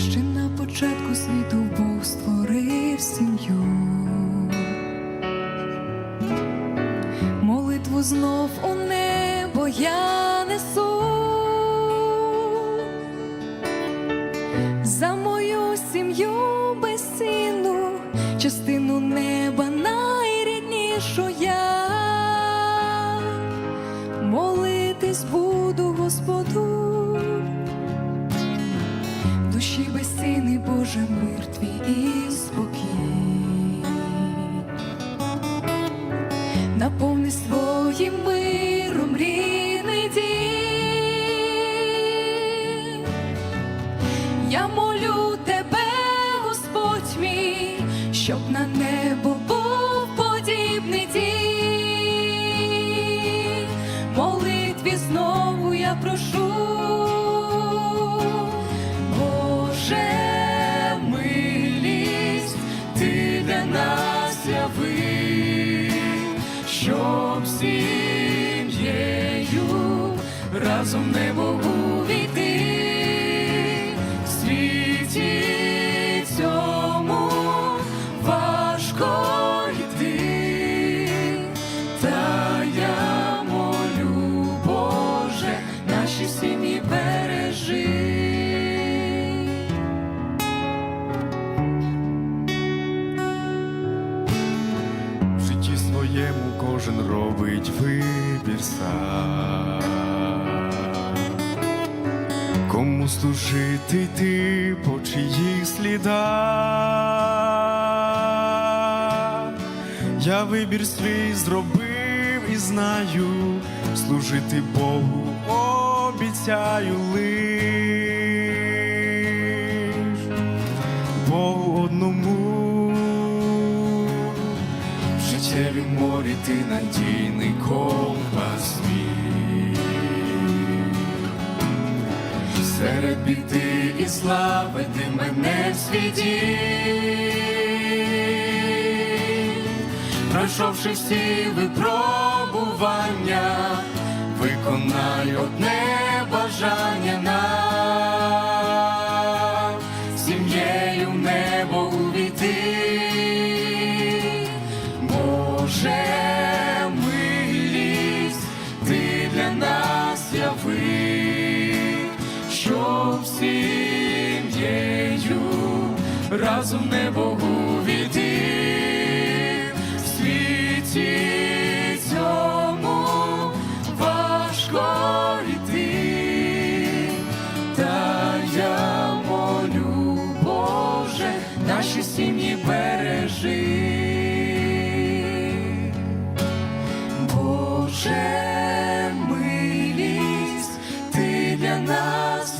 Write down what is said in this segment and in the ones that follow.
ще на початку світу Бог створив сім'ю, молитву знов у небо я несу, за мою сім'ю безцінну частину неба. Душі безцінний Боже мир твій і спокій, наповни своїм миром рідний дім. Я молю тебе, Господь мій, щоб на небо був подібний дім. Молитві знову я прошу, щоб сім'єю разом не могу кожен робить вибір сам. Кому служити йти по чиїх слідах? Я вибір свій зробив і знаю, служити Богу обіцяю лиш Богу одному в життєвім морі ти надійний компас мій. Серед біди і слави ти мене світі. Пройшовши всі випробування, виконай одне бажання щоб сім'єю разом не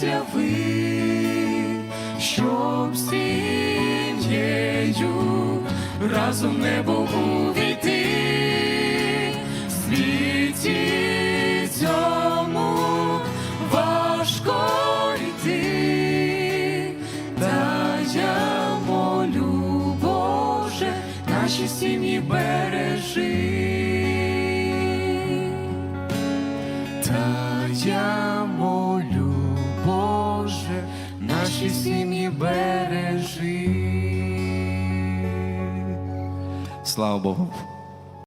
яви, щоб сім'єю разом не Богу війти в світі цьому важко йти, та я молю, Боже, наші сім'ї бережи. Наші бережи. Слава Богу.